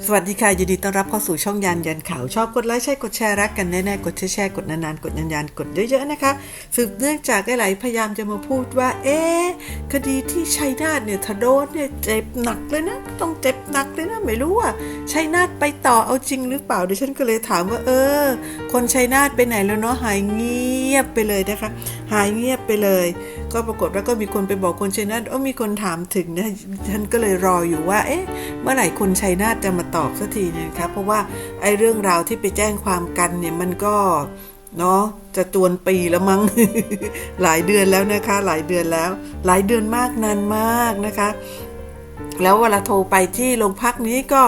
สวัสดีค่ะยินดีต้อนรับเข้าสู่ช่องยันยันข่าว ชอบกดไลค์ใช่กดแชร์รักกันแน่ๆกดแชร์แชร์กดนานๆกดยันยันกดเยอะๆนะคะสืบเนื่องจากหลายพยายามจะมาพูดว่า เอ๊คดีที่ชัยนาทเนี่ยถ้าโดนเนี่ยเจ็บหนักเลยนะ ต้องเจ็บหนักเลยนะไม่รู้ว่าชัยนาทไปต่อเอาจริงหรือเปล่าดิฉันก็เลยถามว่า เออ คนชัยนาทไปไหนแล้วเนาะหายเงียบไปเลยนะคะ หายเงียบไปเลย ก็ปรากฏว่าก็มีคนไปบอกคนชัยนาทโอ้มีคนถามถึงนะฉันก็เลยรออยู่ว่า เอ๊ะ เมื่อไหร่คนชัยนาทจะมาตอบสักทีเนยนะคะเพราะว่าไอ้เรื่องราวที่ไปแจ้งความกันเนี่ยมันก็เนาะจะจวนปีแล้วมั้งหลายเดือนแล้วนะคะ หลายเดือนแล้ว หลายเดือนมากนานมากนะคะ แล้วเวลาโทรไปที่โรงพักนี้ก็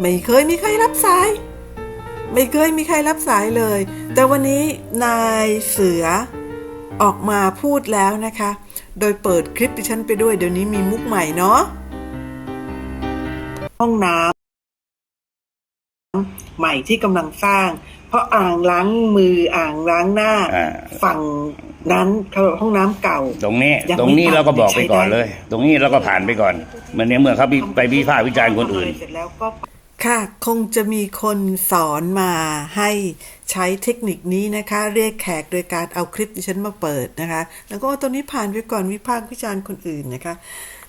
ไม่เคยมีใครรับสาย ไม่เคยมีใครรับสายเลย แต่วันนี้นายเสือ ออกมาพูดแล้วนะคะ โดยเปิดคลิปดิฉันไปด้วย เดี๋ยวนี้มีมุกใหม่เนาะ ห้องน้ำใหม่ที่กำลังสร้าง เพราะอ่างล้างมืออ่างล้างหน้า อ่า ฝั่งนั้นเขาบอกห้องน้ำเก่า ตรงนี้ยังไม่ตรงนี้เราก็บอกไปก่อนใช้ได้เลย ตรงนี้เราก็ผ่านไปก่อนเหมันในเมื่อเขาไปวิพากษ์วิจารณ์คนอื่น เสร็จแล้วก็ ค่ะ คงจะมีคนสอนมาให้ใช้เทคนิคนี้นะคะ เรียกแขกโดยการเอาคลิปดิฉันมาเปิดนะคะ แล้วก็เอาตัวนี้ผ่านไปก่อนวิพากษ์วิจารณ์คนอื่นนะคะ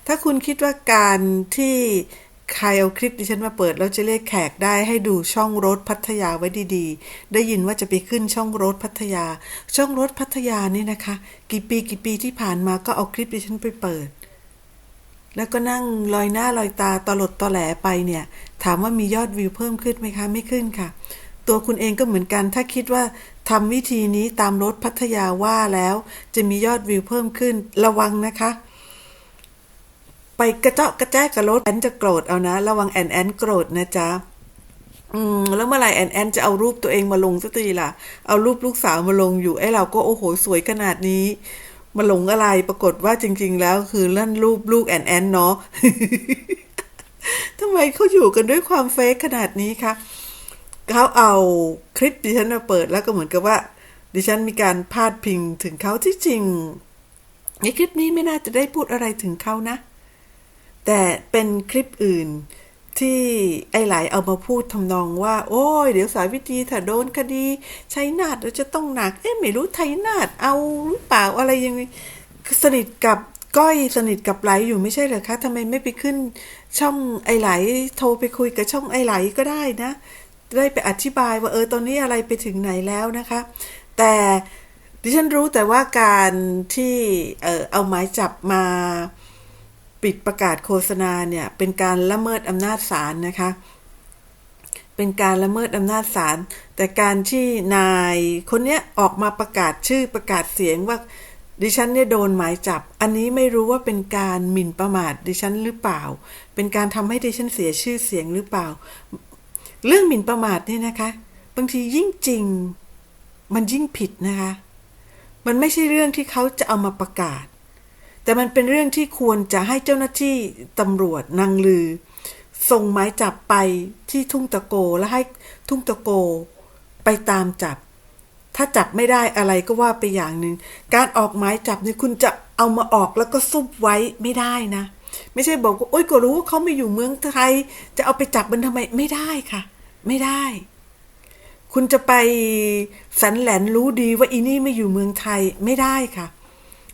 ถ้าคุณคิดว่าการที่ใครเอาคลิปดิฉันมาเปิดแล้วจะเรียกแขกได้ให้ดูช่องรถพัทยาไว้ดีๆ ได้ยินว่าจะไปขึ้นช่องรถพัทยา ช่องรถพัทยานี่นะคะ กี่ปีกี่ปีที่ผ่านมาก็เอาคลิปดิฉันไปเปิด แล้วก็นั่งลอยหน้าลอยตาตลดตอแหลไปเนี่ย ถามว่ามียอดวิวเพิ่มขึ้นไหมคะ ไม่ขึ้นค่ะ ตัวคุณเองก็เหมือนกัน ถ้าคิดว่าทำวิธีนี้ตามรถพัทยาว่าแล้ว จะมียอดวิวเพิ่มขึ้นระวังนะคะ ไปกระเจาะกระแจกกับรถแอนจะโกรธเอานะ ระวังแอนแอนโกรธนะจ๊ะอืมแล้วเมื่อไหร่แอนแอนจะเอารูปตัวเองมาลงสักทีล่ะ เอารูปลูกสาวมาลงอยู่ไอ้เราก็โอ้โหสวยขนาดนี้ มาลงอะไรปรากฏว่าจริง ๆ แล้วคือลั่นรูปลูกแอนแอนเนาะ มเขาอยู่กันด้วยความเฟกขนาดนี้คะเขาเอาคลิปดิฉันมาเปิดแล้วก็เหมือนกับว่า ดิฉันมีการพาดพิงถึงเขาที่จริงในคลิปนี้ไม่น่าจะได้พูดอะไรถึงเขานะ แต่เป็นคลิปอื่นที่ไอ้หลายเอามาพูดทำนองว่า โอ้ยเดี๋ยวสายวิธีถ้าโดนคดีใช้นาดเราจะต้องหนัก เอ๊ะไม่รู้ไทยนาดเอาหรือเปล่าอะไรยังไงสนิทกับก้อยสนิทกับไหลอยู่ไม่ใช่เหรอคะทำไมไม่ไปขึ้น ช่องไอไหลโทรไปคุยกับช่องไอไหลก็ได้นะจะได้ไปอธิบายว่าเออตอนนี้อะไรไปถึงไหนแล้วนะคะ แต่ดิฉันรู้แต่ว่าการที่เออเอาหมายจับมาปิดประกาศโฆษณาเนี่ย เป็นการละเมิดอำนาจศาลนะคะ เป็นการละเมิดอำนาจศาลแต่การที่นายคนเนี้ยออกมาประกาศชื่อประกาศเสียงว่าดิฉันเนี่ยโดนหมายจับ อันนี้ไม่รู้ว่าเป็นการหมิ่นประมาทดิฉันหรือเปล่า เป็นการทำให้ดิฉันเสียชื่อเสียงหรือเปล่า เรื่องหมิ่นประมาทเนี่ยนะคะ บางทียิ่งจริง มันยิ่งผิดนะคะ มันไม่ใช่เรื่องที่เขาจะเอามาประกาศ แต่มันเป็นเรื่องที่ควรจะให้เจ้าหน้าที่ตำรวจนางลือ ส่งหมายจับไปที่ทุ่งตะโกและให้ทุ่งตะโก ไปตามจับ ถ้าจับไม่ได้อะไรก็ว่าไปอย่างหนึ่งการออกหมายจับเนี่ยคุณจะเอามาออกแล้วก็ซุบไว้ไม่ได้นะ ไม่ใช่บอกว่าโอ๊ยก็รู้ว่าเขาไม่อยู่เมืองไทย จะเอาไปจับมันทำไมไม่ได้ค่ะ ไม่ได้ คุณจะไปสันแหลนรู้ดีว่าอีนี่ไม่อยู่เมืองไทยไม่ได้ค่ะ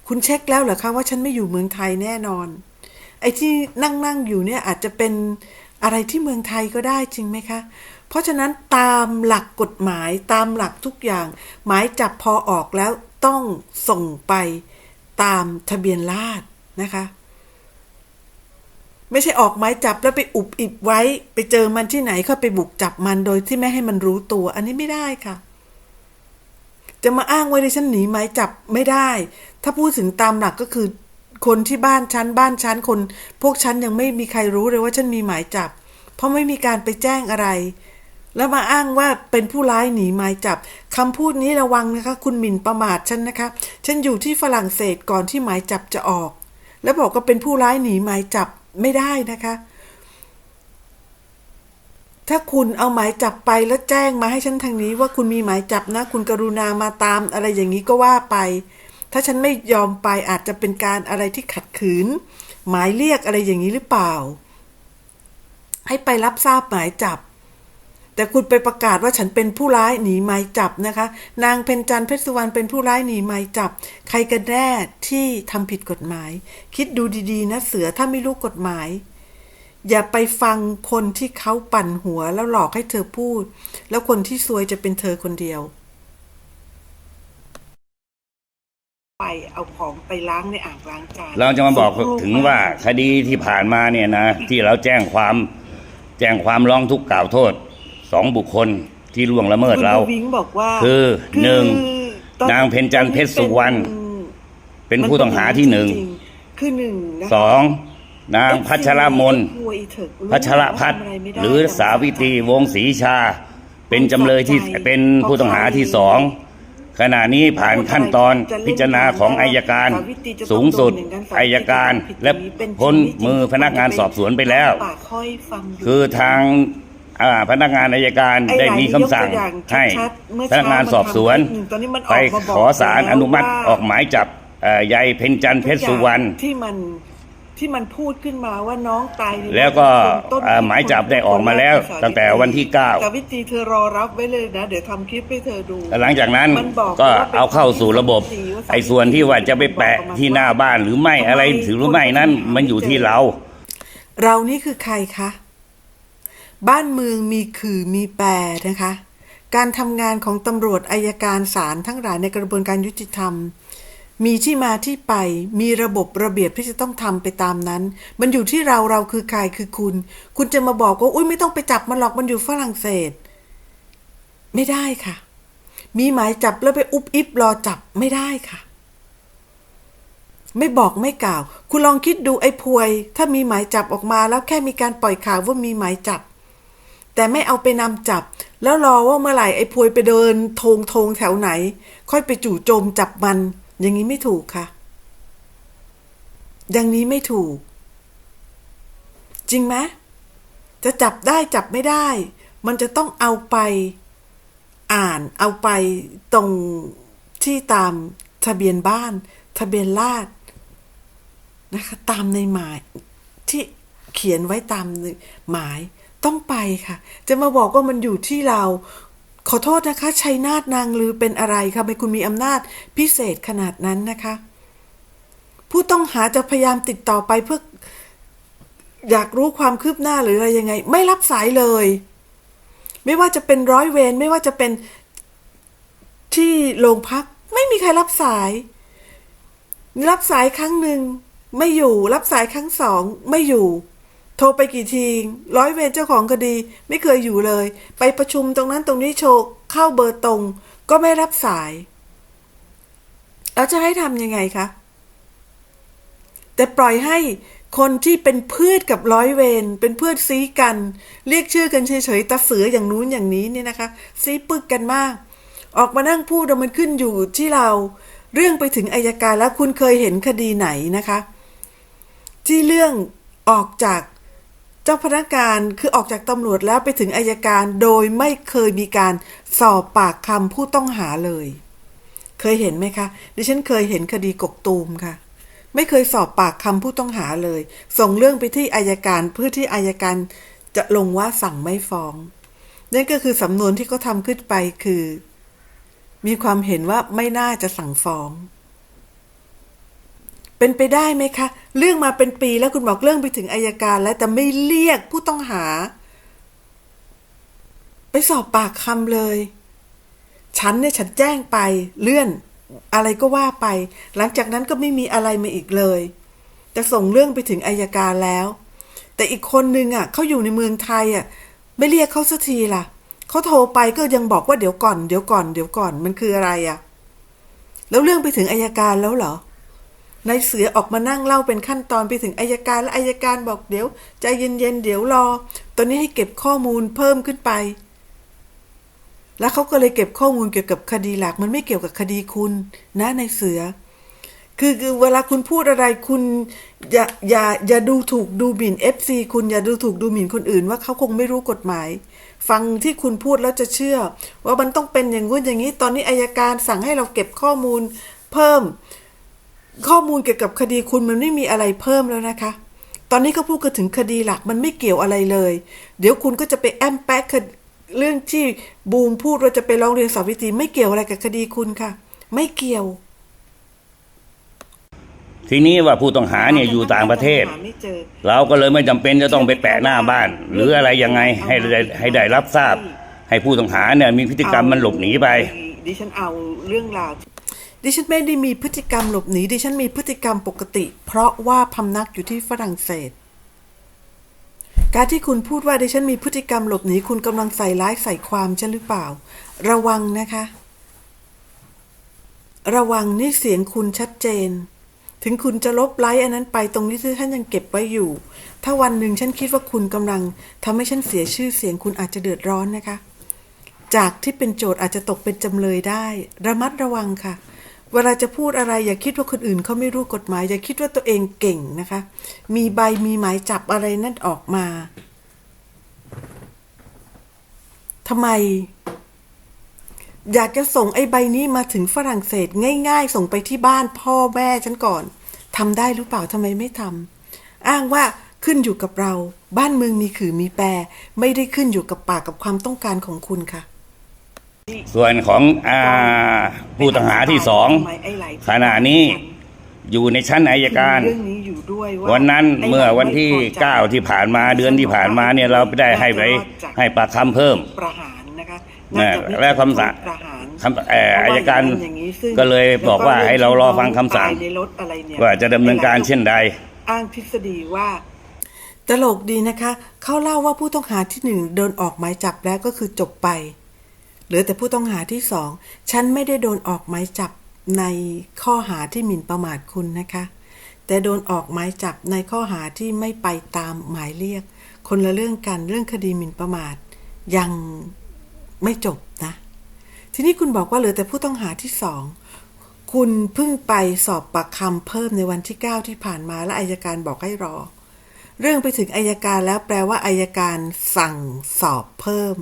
คุณเช็คแล้วเหรอคะว่าฉันไม่อยู่เมืองไทยแน่นอน ไอ้ที่นั่งนั่งอยู่เนี่ยอาจจะเป็นอะไรที่เมืองไทยก็ได้จริงไหมคะ เพราะฉะนั้นตามหลักกฎหมายตามหลักทุกอย่าง หมายจับพอออกแล้วต้องส่งไปตามทะเบียนราษนะคะ ไม่ใช่ออกหมายจับแล้วไปอุบอิบไว้ ไปเจอมันที่ไหนก็ไปบุกจับมันโดยที่ไม่ให้มันรู้ตัว อันนี้ไม่ได้ค่ะ จะมาอ้างว่าดิฉันหนีหมายจับไม่ได้ ถ้าพูดถึงตามหลักก็คือ คนที่บ้านฉันบ้านฉันคน พวกฉันยังไม่มีใครรู้เลยว่าฉันมีหมายจับ เพราะไม่มีการไปแจ้งอะไร แล้วมาอ้างว่าเป็นผู้ร้ายหนีหมายจับคำพูดนี้ระวังนะคะ คุณหมิ่นประมาทฉันนะคะ ฉันอยู่ที่ฝรั่งเศสก่อนที่หมายจับจะออก แล้วบอกว่าเป็นผู้ร้ายหนีหมายจับ ไม่ได้นะคะ ถ้าคุณเอาหมายจับไปแล้วแจ้งมาให้ฉันทางนี้ ว่าคุณมีหมายจับนะ คุณกรุณามาตามอะไรอย่างนี้ก็ว่าไป ถ้าฉันไม่ยอมไปอาจจะเป็นการอะไรที่ขัดขืน หมายเรียกอะไรอย่างนี้หรือเปล่า ให้ไปรับทราบหมายจับ แต่คุณไปประกาศว่าฉันเป็นผู้ร้ายหนีหมายจับนะคะ นางเพ็ญจันทร์เพชรสุวรรณเป็นผู้ร้ายหนีหมายจับ ใครกันแน่ที่ทำผิดกฎหมาย คิดดูดีๆนะเสือถ้าไม่รู้กฎหมาย อย่าไปฟังคนที่เขาปั่นหัวแล้วหลอกให้เธอพูด แล้วคนที่ซวยจะเป็นเธอคนเดียว ไปเอาของไปล้างในอ่างล้างจานเราจะมาบอกส่ลูถึงว่าคดีที่ผ่านมาเนี่ยนะ ที่เราแจ้งความแจ้งความร้องทุกข์กล่าวโทษ สองบุคคลที่ล่วงละเมิดเราคุณวิงบอกว่าคือหนึ่งตอนนางเพ็ญจันทร์เพชรสุวรรณเป็นผู้ต้องหาที่หนึ่งจริๆคือหนึ่งนะคะสองนางพัชรมนกลัวอีเถิกพัชรพัฒน์ทำะไไม่ได้หรือสาวิตรีวงศ์ศรีชา เป็นจำเลยที่เป็นผู้ต้องหาที่สองขณะนี้ผ่านขั้นตอนพิจารณาของอายการ สูงสุดอายการ และพ้นมือพนักงานสอบสวนไปแล้วปากค่อยฟังยู่คือทาง อ่าพนักงานอายการไอ้ได้หลายมีคำสั่งยกตัวอย่างให้ ชัดๆเมื่อพนักงานสอบสวนเช้ามันทำคลิปหนึ่งตอนนี้มันออกไปมาบอกขอสารแล้วอนุมัติว่า ออกหมายจับเอ่อยายเพ็ญจันทร์เพชรสุวรรณ ที่มันที่มันพูดขึ้นมาว่าน้องตายในแล้วก็ต้นเอ่อหมายจับได้ออกมาแล้วคนรกตั้งแต่วันที่เก้า แต่วิธีเธอรอรับไว้เลยนะ เดี๋ยวทำคลิปให้เธอดู หลังจากนั้นมันบอกก็ว่าเป็นเอาเข้าสู่ระบบที่ว่าไอ้ส่วนที่ว่าจะไปแปะที่หน้าบ้านหรือไม่อะไรถือหรือไม่นั้นมันอยู่ที่เรา เรานี่คือใครคะ บ้านเมืองมีขื่อมีแปรนะคะ การทำงานของตำรวจอายการศาลทั้งหลายในกระบวนการยุติธรรม มีที่มาที่ไป มีระบบระเบียบที่จะต้องทำไปตามนั้น มันอยู่ที่เราเราคือใครคือคุณ คุณจะมาบอกว่าอุ้ยไม่ต้องไปจับมันหรอกมันอยู่ฝรั่งเศส ไม่ได้ค่ะ มีหมายจับแล้วไปอุบอิบรอจับไม่ได้ค่ะไม่บอกไม่กล่าว คุณลองคิดดูไอ้พวย ถ้ามีหมายจับออกมาแล้วแค่มีการปล่อยข่าวว่ามีหมายจับ แต่ไม่เอาไปนำจับ แล้วรอว่าเมื่อไหร่ไอ้พวยไปเดินทงทงแถวไหน ค่อยไปจู่โจมจับมัน อย่างนี้ไม่ถูกค่ะ อย่างนี้ไม่ถูก จริงไหมจะจับได้จับไม่ได้ มันจะต้องเอาไป อ่านเอาไปตรงที่ตามทะเบียนบ้าน ทะเบียนราษนะคะ ตามในหมายที่เขียนไว้ตามหมาย ต้องไปค่ะ จะมาบอกว่ามันอยู่ที่เรา ขอโทษนะคะ ชัยนาทนางลือเป็นอะไรคะไม่คุณมีอำนาจพิเศษขนาดนั้นนะคะ ผู้ต้องหาจะพยายามติดต่อไปเพื่อ อยากรู้ความคืบหน้าหรืออะไรยังไง ไม่รับสายเลย ไม่ว่าจะเป็นร้อยเวรไม่ว่าจะเป็นที่โรงพัก ไม่มีใครรับสาย รับสายครั้งหนึ่งไม่อยู่ รับสายครั้งสองไม่อยู่ โทรไปกี่ที ร้อยเวรเจ้าของคดีไม่เคยอยู่เลย ไปประชุมตรงนั้นตรงนี้โชว์เข้าเบอร์ตรง ก็ไม่รับสาย แล้วจะให้ทำยังไงคะ แต่ปล่อยให้คนที่เป็นเพื่อนกับร้อยเวรเป็นเพื่อนซีกัน เรียกชื่อกันเฉยๆตาเสืออย่างนู้นอย่างนี้เนี่ยนะคะ ซีปึกกันมาก ออกมานั่งพูดมันขึ้นอยู่ที่เรา เรื่องไปถึงอายการแล้วคุณเคยเห็นคดีไหนนะคะ ที่เรื่องออกจาก เจ้าพนักงานคือออกจากตำรวจแล้วไปถึงอายการโดยไม่เคยมีการสอบปากคำผู้ต้องหาเลย เคยเห็นไหมคะ ดิฉันเคยเห็นคดีกกตูมค่ะ ไม่เคยสอบปากคำผู้ต้องหาเลย ส่งเรื่องไปที่อายการเพื่อที่อายการจะลงว่าสั่งไม่ฟ้อง นั่นก็คือสำนวนที่เขาทำขึ้นไปคือ มีความเห็นว่าไม่น่าจะสั่งฟ้อง เป็นไปได้ไหมคะ เรื่องมาเป็นปีแล้วคุณบอกเรื่องไปถึงอายการ แล้วแต่ไม่เรียกผู้ต้องหา ไปสอบปากคำเลย ฉันเนี่ยฉันแจ้งไปเลื่อนอะไรก็ว่าไป หลังจากนั้นก็ไม่มีอะไรมาอีกเลย จะส่งเรื่องไปถึงอายการแล้ว แต่อีกคนนึงอะเขาอยู่ในเมืองไทยอะไม่เรียกเขาสักทีล่ะเขาโทรไปก็ยังบอกว่าเดี๋ยวก่อนเดี๋ยวก่อนเดี๋ยวก่อนมันคืออะไรอะ แล้วเรื่องไปถึงอายการแล้วเหรอ นายเสือออกมานั่งเล่าเป็นขั้นตอนไปถึงอายการและอายการบอกเดี๋ยวใจเย็นๆเดี๋ยวรอ ตอนนี้ให้เก็บข้อมูลเพิ่มขึ้นไป แล้วเขาก็เลยเก็บข้อมูลเกี่ยวกับคดีหลักมันไม่เกี่ยวกับคดีคุณ นะนายเสือ คือคือเวลาคุณพูดอะไรคุณอย่าอย่าอย่าดูถูกดูหมิ่น FC คุณอย่าดูถูกดูหมิ่นคนอื่น ว่าเขาคงไม่รู้กฎหมาย ฟังที่คุณพูดแล้วจะเชื่อ ว่ามันต้องเป็นอย่างงู้นอย่างนี้ ตอนนี้อายการสั่งให้เราเก็บข้อมูล เพิ่ม ข้อมูลเกี่ยวกับคดีคุณมันไม่มีอะไรเพิ่มแล้วนะคะ ตอนนี้เขาพูดกันถึงคดีหลักมันไม่เกี่ยวอะไรเลย เดี๋ยวคุณก็จะไปแอมแป๊กคดเรื่องที่บูมพูดว่าจะไปร้องเรียนสาวิตรีไม่เกี่ยวอะไรกับคดีคุณค่ะ ไม่เกี่ยว ทีนี้ว่าผู้ต้องหาเนี่ยอยู่ต่างประเทศ หาไม่เจอ เราก็เลยไม่จำเป็นจะต้องไปแปะหน้าบ้าน หรืออะไรยังไงให้ได้ให้ได้รับทราบ ให้ผู้ต้องหาเนี่ยมีพฤติกรรมมันหลบหนีไป ดิฉันเอาเรื่องราว ดิฉันไม่ได้มีพฤติกรรมหลบหนีดิฉันมีพฤติกรรมปกติ เพราะว่าพำนักอยู่ที่ฝรั่งเศส การที่คุณพูดว่าดิฉันมีพฤติกรรมหลบหนีคุณกำลังใส่ร้ายใส่ความฉันหรือเปล่า ระวังนะคะ ระวังนี่เสียงคุณชัดเจน ถึงคุณจะลบไลค์อันนั้นไปตรงนี้ที่ท่านยังเก็บไว้อยู่ ถ้าวันหนึ่งฉันคิดว่าคุณกำลังทำให้ฉันเสียชื่อเสียงคุณอาจจะเดือดร้อนนะคะ จากที่เป็นโจทย์อาจจะตกเป็นจำเลยได้ ระมัดระวังค่ะ เวลาจะพูดอะไรอย่าคิดว่าคนอื่นเขาไม่รู้กฎหมาย อย่าคิดว่าตัวเองเก่งนะคะ มีใบมีหมายจับอะไรนั่นออกมาทำไม อยากจะส่งไอ้ใบนี้มาถึงฝรั่งเศสง่าย ๆ ส่งไปที่บ้านพ่อแม่ฉันก่อนทำได้หรือเปล่าทำไมไม่ทำอ้างว่าขึ้นอยู่กับเรา บ้านเมืองมีขื่อมีแปร ไม่ได้ขึ้นอยู่กับปากกับความต้องการของคุณค่ะ ส่วนของอาผู้ต้องหาที่สองขณะนี้อยู่ในชั้นอายการเรื่องนี้อยู่ด้วยว่าวันนั้นไเมื่อวันที่ไม่พอใจ9ที่ผ่านมาเดือนที่ผ่านมาเนี่ยเราได้ให้ไปให้ปากคำเพิ่มประหารนะคะนะน่าจะมีและคำสั่งประหารคำเอ่ออายการเพะว่อย่งนี้ซึ่งก็เลยบอกว่าให้เรารอฟังคำสั่งตายในรถอะไรเนี่ยว่าจะดำเนินการเช่นใด อ้างทฤษฎีว่าตลกดีนะคะ เขาเล่าว่าผู้ต้องหาที่หนึ่งโดนออกหมายจับแล้วก็คือจบไป เหลือแต่ผู้ต้องหาที่สองฉันไม่ได้โดนออกหมายจับในข้อหาที่หมิ่นประมาทคุณนะคะ แต่โดนออกหมายจับในข้อหาที่ไม่ไปตามหมายเรียก คนละเรื่องกันเรื่องคดีหมิ่นประมาท ยังไม่จบนะ ทีนี้คุณบอกว่าเหลือแต่ผู้ต้องหาที่สองคุณเพิ่งไปสอบปากคำเพิ่มในวันที่ 9 ที่ผ่านมาและอายการบอกให้รอ เรื่องไปถึงอายการแล้วแปลว่าอายการสั่งสอบเพิ่ม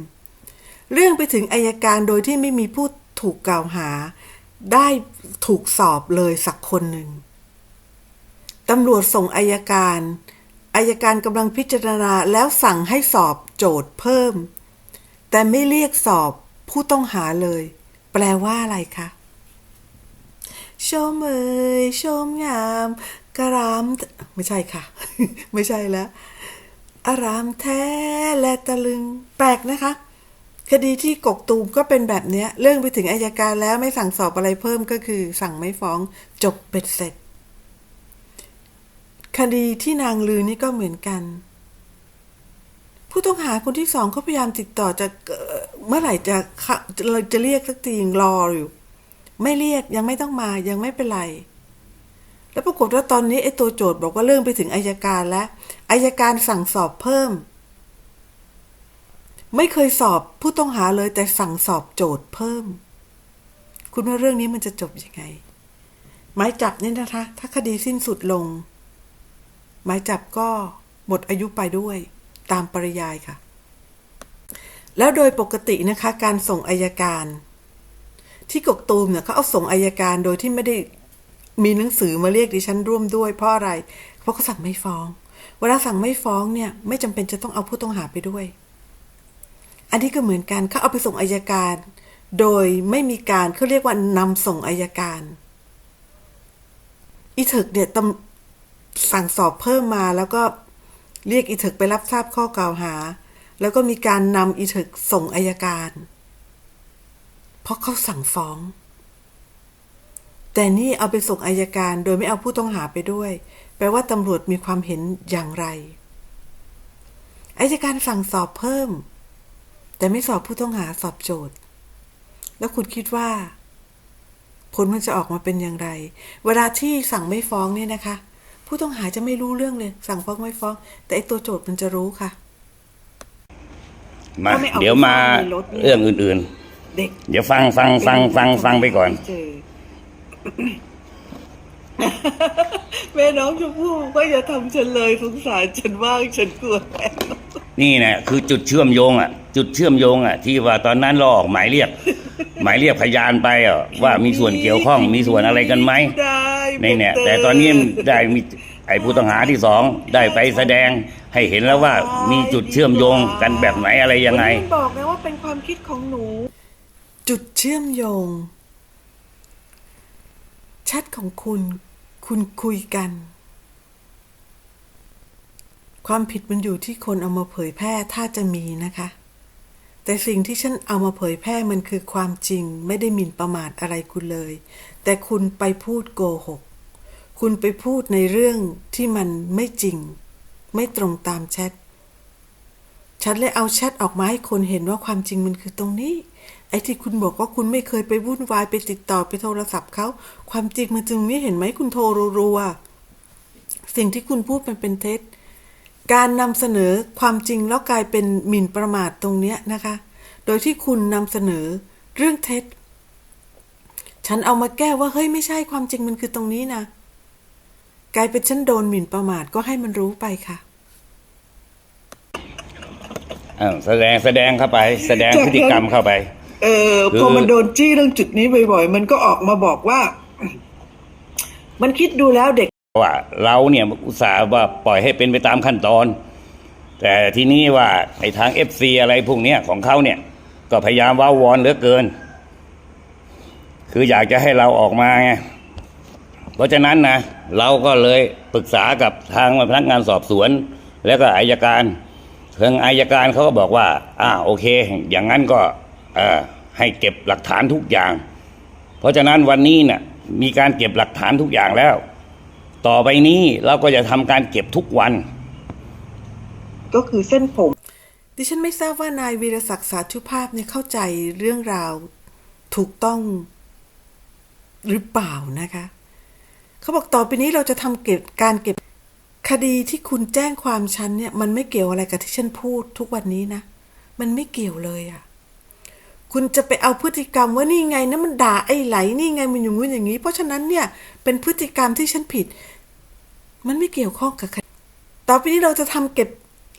เรื่องไปถึงอายการโดยที่ไม่มีผู้ถูกกล่าวหา ได้ถูกสอบเลยสักคนหนึ่งตำรวจส่งอายการอายการกำลังพิจารณาแล้วสั่งให้สอบโจทย์เพิ่ม แต่ไม่เรียกสอบผู้ต้องหาเลย แปลว่าอะไรคะชมเอ่ยชมงามกระรามไม่ใช่ค่ะ ไม่ใช่แล้ว อารามแท้และตะลึง แปลกนะคะ คดีที่กกตูมก็เป็นแบบเนี้ย เรื่องไปถึงอายการแล้วไม่สั่งสอบอะไรเพิ่มก็คือ สั่งไม่ฟ้องจบเป็ดเสร็จ คดีที่นางลือนี่ก็เหมือนกัน ผู้ต้องหาคนที่สองเขาพยายามติดต่อจะเมื่อไหร่จะจะเรียกสักทียังรออยู่ ไม่เรียกยังไม่ต้องมายังไม่เป็นไรแล้วปรากฏว่าตอนนี้ไอ้ตัวโจทย์บอกว่าเรื่องไปถึงอายการแล้วอายการสั่งสอบเพิ่ม ไม่เคยสอบผู้ต้องหาเลยแต่สั่งสอบโจทย์เพิ่ม คุณว่าเรื่องนี้มันจะจบยังไง หมายจับเนี่ยนะคะ ถ้าคดีสิ้นสุดลง หมายจับก็หมดอายุไปด้วย ตามปริยายค่ะ แล้วโดยปกตินะคะ การส่งอายการ ที่กกตูมเนี่ยเขาเอาส่งอายการโดยที่ไม่ได้มีหนังสือมาเรียกดิฉันร่วมด้วยเพราะอะไร เพราะเขาสั่งไม่ฟ้อง เวลาสั่งไม่ฟ้องเนี่ย ไม่จำเป็นจะต้องเอาผู้ต้องหาไปด้วย อันนี้ก็เหมือนกันเขาเอาไปส่งอายการ โดยไม่มีการเขาเรียกว่านำส่งอายการ อีเถิกเนี่ยตำสั่งสอบเพิ่มมาแล้วก็เรียกอีเถิกไปรับทราบข้อกล่าวหา แล้วก็มีการนำอีเถิกส่งอายการ เพราะเขาสั่งฟ้อง แต่นี่เอาไปส่งอายการโดยไม่เอาผู้ต้องหาไปด้วย แปลว่าตำรวจมีความเห็นอย่างไรอายการสั่งสอบเพิ่ม แต่ไม่สอบผู้ต้องหาสอบโจทย์ แล้วคุณคิดว่า ผลมันจะออกมาเป็นอย่างไร เวลาที่สั่งไม่ฟ้องเนี่ยนะคะ ผู้ต้องหาจะไม่รู้เรื่องเลย สั่งฟ้องไม่ฟ้อง แต่ไอตัวโจทย์มันจะรู้ค่ะมาถ้าไม่เอาเดี๋ยวมาไปซ่อนในรถเนี่ยเรื่องอื่นเด็กๆเดี๋ยวฟังฟังฟังฟังฟังไปก่อนเจอแม่น้องชมพู่ก็อย่าทำฉันเลยสงสารฉันว่างฉันกลัวแล้ว นี่นะคือจุดเชื่อมโยงอะ จุดเชื่อมโยงอะ ที่ว่าตอนนั้นเราออกหมายเรียก หมายเรียกพยานไปอะว่ามีส่วนเกี่ยวข้องมีส่วนอะไรกันไหมได้ในเนี่ยบอกแต่ตอนนี้ได้มีออ้ผู้ต้องหาที่สองได้ไปแสดงให้เห็นแล้วว่ามีจุดเชื่อมโยงกันแบบไหนอะไรยังไงคุณบอกนะว่าเป็นความคิดของหนู จุดเชื่อมโยงแชทของคุณ คุณคุยกัน ความผิดมันอยู่ที่คนเอามาเผยแพร่ถ้าจะมีนะคะ แต่สิ่งที่ฉันเอามาเผยแพร่มันคือความจริงไม่ได้หมิ่นประมาทอะไรคุณเลย แต่คุณไปพูดโกหก คุณไปพูดในเรื่องที่มันไม่จริง ไม่ตรงตามแชทฉันเลยเอาแชทออกมาให้คนเห็นว่าความจริงมันคือตรงนี้ไอ้ที่คุณบอกว่าคุณไม่เคยไปวุ่นวายไปติดต่อไปโทรศัพท์เขาความจริงมันจึงไม่เห็นไหมคุณโทรรัวสิ่งที่คุณพูดมันเป็นเท็จ การนำเสนอความจริงแล้วกลายเป็นหมิ่นประมาทตรงเนี้ยนะคะ โดยที่คุณนำเสนอเรื่องเท็จ ฉันเอามาแก้ว่าเฮ้ยไม่ใช่ความจริงมันคือตรงนี้นะ กลายเป็นฉันโดนหมิ่นประมาทก็ให้มันรู้ไปค่ะอ้าวแสดงแสดงเข้าไป แสดงพฤติกรรมเข้าไป เออคือพอมันโดนจี้เรื่องจุดนี้บ่อยๆ มันก็ออกมาบอกว่า มันคิดดูแล้วเด็ก ว่าเราเนี่ยอุตส่าห์ว่าปล่อยให้เป็นไปตามขั้นตอน แต่ทีนี้ว่าไอ้ทางเอฟซีอะไรพวกเนี้ยของเขาเนี่ย ก็พยายามว้าวอนเหลือเกิน คืออยากจะให้เราออกมาไงเพราะฉะนั้นนะเราก็เลยปรึกษากับทางพนักงานสอบสวน แล้วก็อายการทางอายการเขาก็บอกว่าอ่าโอเค อย่างนั้นก็อ่อให้เก็บหลักฐานทุกอย่าง เพราะฉะนั้นวันนี้เนี่ยมีการเก็บหลักฐานทุกอย่างแล้ว ต่อไปนี้เราก็จะทำการเก็บทุกวัน ก็คือเส้นผม ดิฉันไม่ทราบว่านายวีรศักดิ์สาธุภาพเนี่ยเข้าใจเรื่องราวถูกต้องหรือเปล่านะคะ เขาบอกต่อไปนี้เราจะทำเก็บการเก็บคดีที่คุณแจ้งความฉันเนี่ย มันไม่เกี่ยวอะไรกับที่ฉันพูดทุกวันนี้นะ มันไม่เกี่ยวเลยอะ่ะคุณจะไปเอาพฤติกรรมว่านี่ไงนะมันด่าไอ้ไหลนี่ไงมันอย่างงู้นอย่างนี้ เพราะฉะนั้นเนี่ยเป็นพฤติกรรมที่ฉันผิด มันไม่เกี่ยวข้องกับคดีต่อไปนี้เราจะทำเก็บ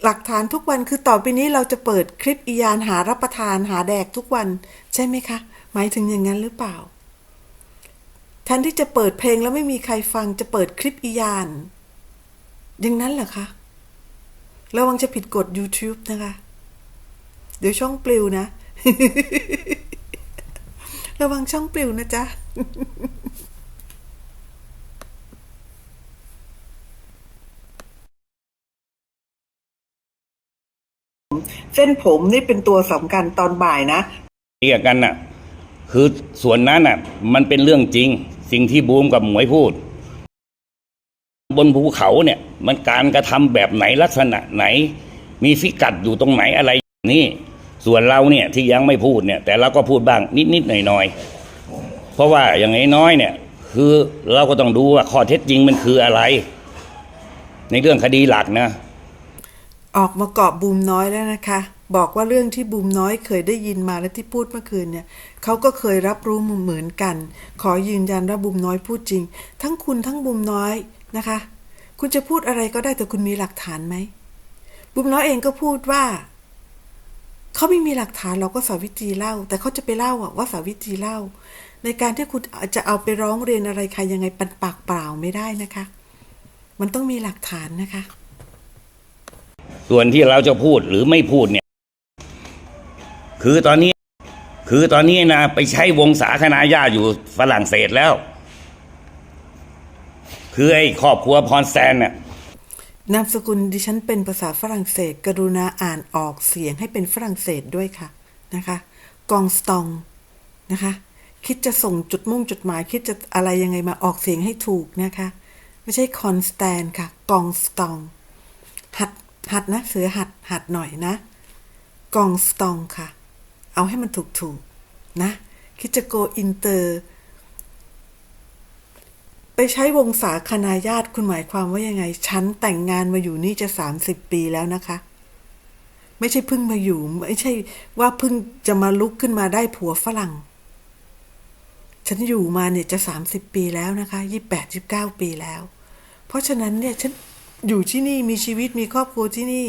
หลักฐานทุกวันคือต่อไปนี้เราจะเปิดคลิปอียานหารับประทานหาแดกทุกวัน ใช่ไหมคะ หมายถึงอย่างนั้นหรือเปล่าแทนที่จะเปิดเพลงแล้วไม่มีใครฟังจะเปิดคลิปอียาน อย่างนั้นเหรอคะระวังจะผิดกฎ YouTube นะคะ เดี๋ยวช่องปลิวนะ ระวังช่องปลิวนะจ๊ะ เส้นผมนี่เป็นตัวสำคัญตอนบ่ายนะ เรียกกันน่ะ คือส่วนนั้นน่ะ มันเป็นเรื่องจริง สิ่งที่บูมกับหมวยพูด บนภูเขาเนี่ย มันการกระทำแบบไหนลักษณะไหน มีฟิกัดอยู่ตรงไหนอะไรนี่ส่วนเราเนี่ยที่ยังไม่พูดเนี่ย แต่เราก็พูดบ้างนิดๆหน่อยๆเพราะว่าอย่างน้อยๆเนี่ย คือเราก็ต้องดูว่าข้อเท็จจริงมันคืออะไร ในเรื่องคดีหลักนะ ออกมาเกาะบูมน้อยแล้วนะคะ บอกว่าเรื่องที่บูมน้อยเคยได้ยินมาและที่พูดเมื่อคืนเนี่ยเขาก็เคยรับรู้เหมือนกัน ขอยืนยันว่าบูมน้อยพูดจริง ทั้งคุณทั้งบูมน้อยนะคะ คุณจะพูดอะไรก็ได้แต่คุณมีหลักฐานไหมบูมน้อยเองก็พูดว่าเขาไม่มีหลักฐานเราก็สาวิตรีเล่า แต่เขาจะไปเล่าอะว่าสาวิตรีเล่า ในการที่คุณจะเอาไปร้องเรียนอะไรใครยังไงปันปากเปล่าไม่ได้นะคะ มันต้องมีหลักฐานนะคะ ส่วนที่เราจะพูดหรือไม่พูดเนี่ย คือตอนนี้ คือตอนนี้นะไปใช้วงศาคณาญาติอยู่ฝรั่งเศสแล้ว คือไอ้ครอบครัวพรแซนเนี่ยนามสกุลดิฉันเป็นภาษาฝรั่งเศส กรุณาอ่านออกเสียงให้เป็นฝรั่งเศสด้วยค่ะนะคะ กองสตองนะคะ คิดจะส่งจุดมุ่งจุดหมาย คิดจะอะไรยังไงมาออกเสียงให้ถูกนะคะ ไม่ใช่คอนสแตนค่ะ กองสตอง หัด หัดนะเสือหัดหัดหน่อยนะ กองสตองค่ะ เอาให้มันถูกถูกๆนะ คิดจะโกอินเตอร์ ไปใช้วงศาคณาญาติคุณหมายความว่ายังไง ฉันแต่งงานมาอยู่นี่จะสามสิบปีแล้วนะคะ ไม่ใช่เพิ่งมาอยู่ ไม่ใช่ว่าเพิ่งจะมาลุกขึ้นมาได้ผัวฝรั่ง ฉันอยู่มาเนี่ยจะสามสิบปีแล้วนะคะยี่แปดยี่เก้าปีแล้ว เพราะฉะนั้นเนี่ยฉัน อยู่ที่นี่มีชีวิตมีครอบครัวที่นี่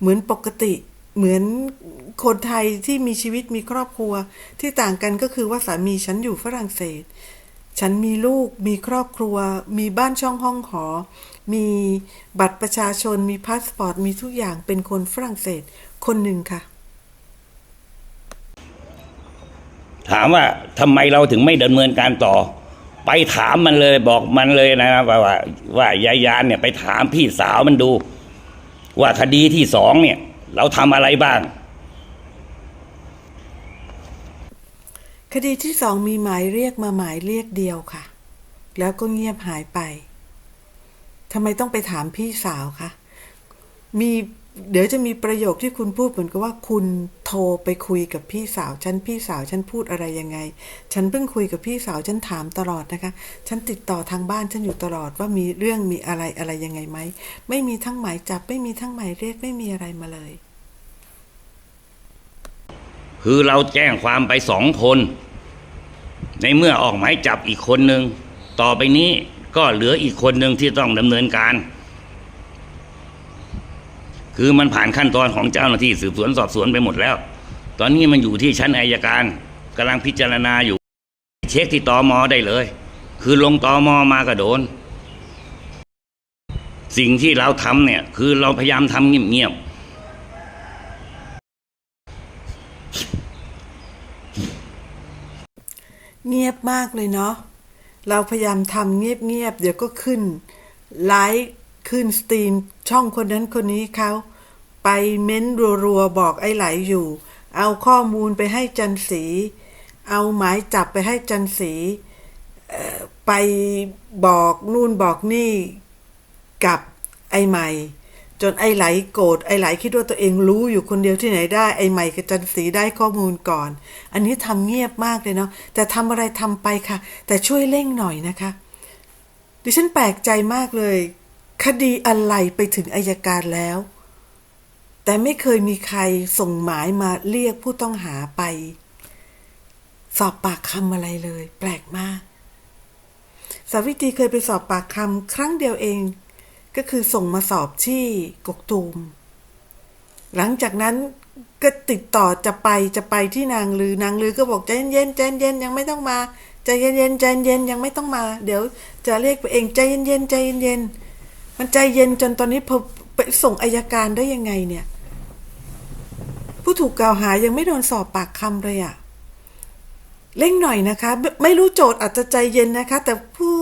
เหมือนปกติเหมือนคนไทยที่มีชีวิตมีครอบครัว ที่ต่างกันก็คือว่าสามีฉันอยู่ฝรั่งเศส ฉันมีลูกมีครอบครัว มีบ้านช่องห้องหอ มีบัตรประชาชนมีพาสปอร์ต มีทุกอย่างเป็นคนฝรั่งเศสคนหนึ่งค่ะ ถามว่าทำไมเราถึงไม่ดำเนินการต่อ ไปถามมันเลยบอกมันเลยนะครับว่าว่าว่ายายยานเนี่ยไปถามพี่สาวมันดู ว่าคดีที่สองเนี่ย เราทำอะไรบ้าง คดีที่สองมีหมายเรียกมาหมายเรียกเดียวค่ะ แล้วก็เงียบหายไปทำไมต้องไปถามพี่สาวคะมี เดี๋ยวจะมีประโยคที่คุณพูดเหมือนกับว่าคุณโทรไปคุยกับพี่สาวฉันพี่สาวฉันพูดอะไรยังไง ฉันเพิ่งคุยกับพี่สาวฉันถามตลอดนะคะ ฉันติดต่อทางบ้านฉันอยู่ตลอดว่ามีเรื่องมีอะไรอะไรยังไงไหมไม่มีทั้งหมายจับไม่มีทั้งหมายเรียกไม่มีอะไรมาเลย คือเราแจ้งความไปสองคน ในเมื่อออกหมายจับอีกคนหนึ่งต่อไปนี้ก็เหลืออีกคนหนึ่งที่ต้องดำเนินการ คือมันผ่านขั้นตอนของเจ้าหน้าที่สืบสวนสอบสวนไปหมดแล้ว ตอนนี้มันอยู่ที่ชั้นอายการกำลังพิจารณาอยู่ เช็คที่ตอมอได้เลย คือลงตอมอมาก็โดน สิ่งที่เราทำเนี่ย คือเราพยายามทำเงียบๆเงียบมากเลยเนาะ เราพยายามทำเงียบๆ เดี๋ยวก็ขึ้น ไลค์ ขึ้นสตรีมช่องคนนั้นคนนี้เขาไปเม้นรัวๆบอกไอ้ไหลอยู่ เอาข้อมูลไปให้จันสี เอาหมายจับไปให้จันสีไปบอกนู่นบอกนี่กับไอ้ใหม่ จนไอ้ไหลโกรธไอ้ไหลคิดว่าตัวเองรู้อยู่คนเดียวที่ไหนได้ไอ้ใหม่กับจันสีได้ข้อมูลก่อน อันนี้ทำเงียบมากเลยเนาะแต่ทำอะไรทำไปค่ะ แต่ช่วยเร่งหน่อยนะคะ ดิฉันแปลกใจมากเลย คดีอะไรไปถึงอายการแล้ว แต่ไม่เคยมีใครส่งหมายมาเรียกผู้ต้องหาไป สอบปากคำอะไรเลย แปลกมาก สาวิตรีเคยไปสอบปากคำครั้งเดียวเอง ก็คือส่งมาสอบที่กกตูม หลังจากนั้นก็ติดต่อจะไปจะไปที่นางลือนางลือก็บอกใจเย็นๆใจเย็นยังไม่ต้องมาใจเย็นๆใจเย็นยังไม่ต้องมา เดี๋ยวจะเรียกไปเองใจเย็นๆใจเย็นๆ มันใจเย็นจนตอนนี้พอไปส่งอายการได้ยังไงเนี่ย ผู้ถูกกล่าวหายังไม่โดนสอบปากคำเลยอะเร่งหน่อยนะคะไม่ไม่รู้โจทย์อาจจะใจเย็นนะคะ แต่ผู้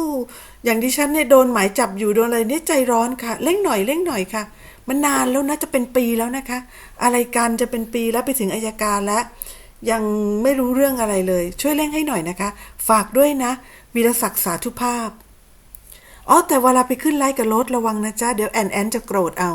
อย่างดิฉันเนี่ยโดนหมายจับอยู่โดนอะไรเนี่ยใจร้อนค่ะเร่งหน่อยเร่งหน่อยค่ะ มันนานแล้วนะจะเป็นปีแล้วนะคะ อะไรกันจะเป็นปีแล้วไปถึงอายการแล้ว ยังไม่รู้เรื่องอะไรเลย ช่วยเร่งให้หน่อยนะคะ ฝากด้วยนะวีรศักดิ์สาธุภาพ อ๋อแต่เวลาไปขึ้นไลฟ์กับรถระวังนะจ๊ะ เดี๋ยวแอนแอนจะโกรธเอา